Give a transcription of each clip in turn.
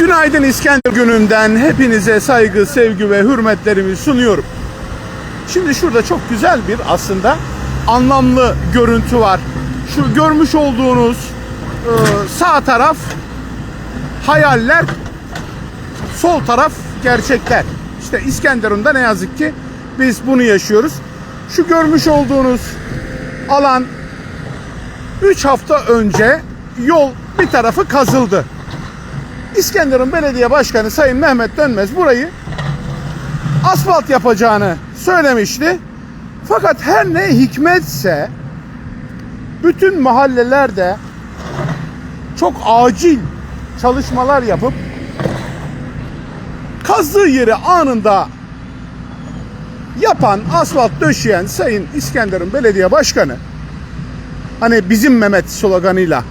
Günaydın İskender gününden hepinize saygı, sevgi ve hürmetlerimi sunuyorum. Şimdi şurada çok güzel bir aslında anlamlı görüntü var. Şu görmüş olduğunuz e, sağ taraf hayaller, sol taraf gerçekler. İşte İskenderun'da ne yazık ki biz bunu yaşıyoruz. Şu görmüş olduğunuz alan 3 hafta önce yol bir tarafı kazıldı. İskenderun Belediye Başkanı Sayın Mehmet Dönmez burayı asfalt yapacağını söylemişti. Fakat her ne hikmetse bütün mahallelerde çok acil çalışmalar yapıp kazdığı yeri anında yapan, asfalt döşeyen Sayın İskenderun Belediye Başkanı hani bizim Mehmet sloganıyla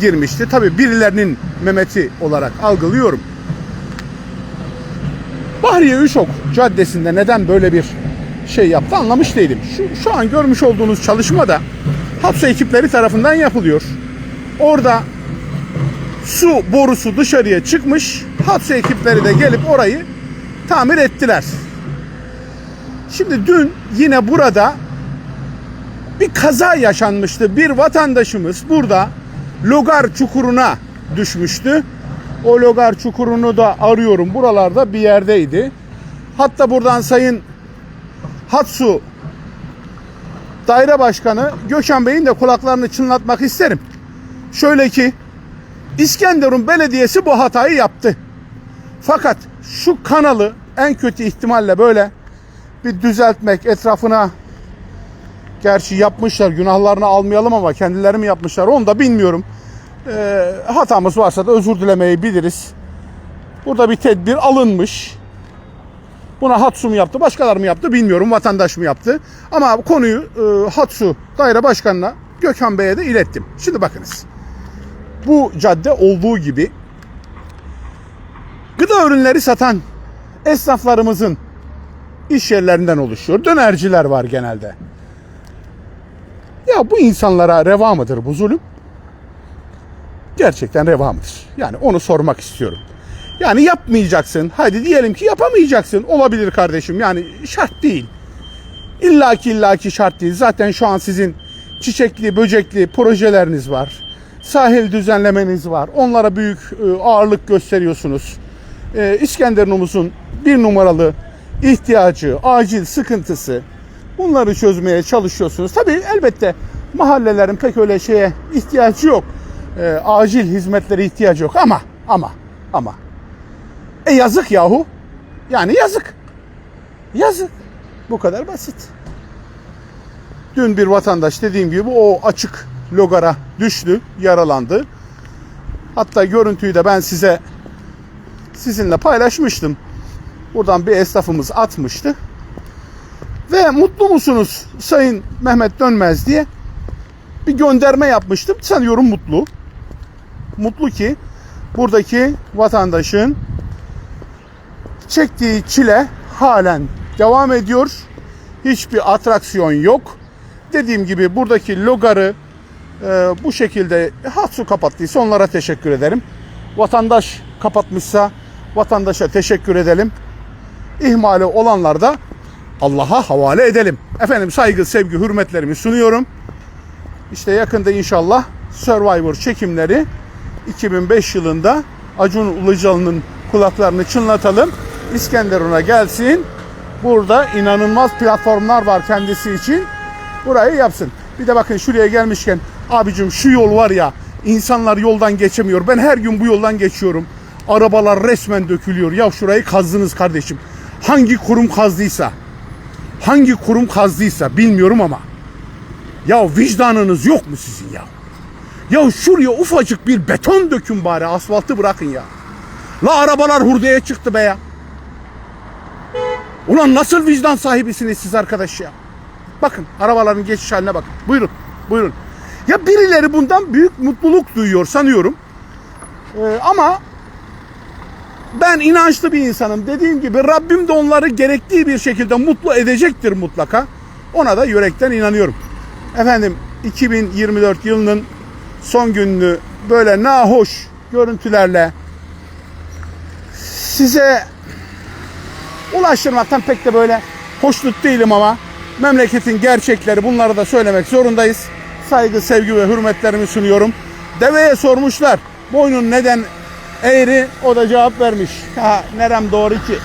girmişti. Tabi birilerinin Mehmet'i olarak algılıyorum. Bahriye Üşok Caddesi'nde neden böyle bir şey yaptı anlamış değilim. Şu, şu an görmüş olduğunuz çalışma da hapse ekipleri tarafından yapılıyor. Orada su borusu dışarıya çıkmış. Hapse ekipleri de gelip orayı tamir ettiler. Şimdi dün yine burada bir kaza yaşanmıştı. Bir vatandaşımız burada Logar çukuruna düşmüştü. O Logar çukurunu da arıyorum. Buralarda bir yerdeydi. Hatta buradan Sayın Hatsu Daire Başkanı Gökhan Bey'in de kulaklarını çınlatmak isterim. Şöyle ki İskenderun Belediyesi bu hatayı yaptı. Fakat şu kanalı en kötü ihtimalle böyle bir düzeltmek etrafına Gerçi yapmışlar günahlarını almayalım ama kendileri mi yapmışlar onu da bilmiyorum. Ee, hatamız varsa da özür dilemeyi biliriz. Burada bir tedbir alınmış. Buna Hatsu mu yaptı, başkaları mı yaptı bilmiyorum. Vatandaş mı yaptı? Ama konuyu e, Hatsu Daire Başkanı'na Gökhan Bey'e de ilettim. Şimdi bakınız. Bu cadde olduğu gibi gıda ürünleri satan esnaflarımızın iş yerlerinden oluşuyor. Dönerciler var genelde. Ya bu insanlara reva mıdır bu zulüm? Gerçekten reva mıdır? Yani onu sormak istiyorum. Yani yapmayacaksın. Hadi diyelim ki yapamayacaksın. Olabilir kardeşim. Yani şart değil. İllaki illaki şart değil. Zaten şu an sizin çiçekli, böcekli projeleriniz var. Sahil düzenlemeniz var. Onlara büyük e, ağırlık gösteriyorsunuz. E, İskenderun'umuzun bir numaralı ihtiyacı, acil sıkıntısı, Bunları çözmeye çalışıyorsunuz. Tabii elbette mahallelerin pek öyle şeye ihtiyacı yok. E, acil hizmetlere ihtiyacı yok ama ama ama e yazık yahu. Yani yazık. Yazık. Bu kadar basit. Dün bir vatandaş dediğim gibi o açık logara düştü, yaralandı. Hatta görüntüyü de ben size sizinle paylaşmıştım. Buradan bir esnafımız atmıştı. Ve mutlu musunuz Sayın Mehmet Dönmez diye bir gönderme yapmıştım. Sanıyorum mutlu. Mutlu ki buradaki vatandaşın çektiği çile halen devam ediyor. Hiçbir atraksiyon yok. Dediğim gibi buradaki logarı e, bu şekilde Hatsu kapattıysa onlara teşekkür ederim. Vatandaş kapatmışsa vatandaşa teşekkür edelim. İhmali olanlar da Allah'a havale edelim. Efendim saygı, sevgi, hürmetlerimi sunuyorum. İşte yakında inşallah Survivor çekimleri 2005 yılında Acun Ilıcalı'nın kulaklarını çınlatalım. İskenderun'a gelsin. Burada inanılmaz platformlar var kendisi için. Burayı yapsın. Bir de bakın şuraya gelmişken abicim şu yol var ya insanlar yoldan geçemiyor. Ben her gün bu yoldan geçiyorum. Arabalar resmen dökülüyor. Ya şurayı kazdınız kardeşim. Hangi kurum kazdıysa hangi kurum kazdıysa bilmiyorum ama ya vicdanınız yok mu sizin ya? Ya şuraya ufacık bir beton dökün bari asfaltı bırakın ya. La arabalar hurdaya çıktı be ya. Ulan nasıl vicdan sahibisiniz siz arkadaş ya? Bakın arabaların geçiş haline bakın. Buyurun, buyurun. Ya birileri bundan büyük mutluluk duyuyor sanıyorum. Ee, ama ben inançlı bir insanım. Dediğim gibi Rabbim de onları gerektiği bir şekilde mutlu edecektir mutlaka. Ona da yürekten inanıyorum. Efendim 2024 yılının son gününü böyle nahoş görüntülerle size ulaştırmaktan pek de böyle hoşnut değilim ama memleketin gerçekleri bunları da söylemek zorundayız. Saygı, sevgi ve hürmetlerimi sunuyorum. Deveye sormuşlar boynun neden eğri o da cevap vermiş. Ha nerem doğru ki?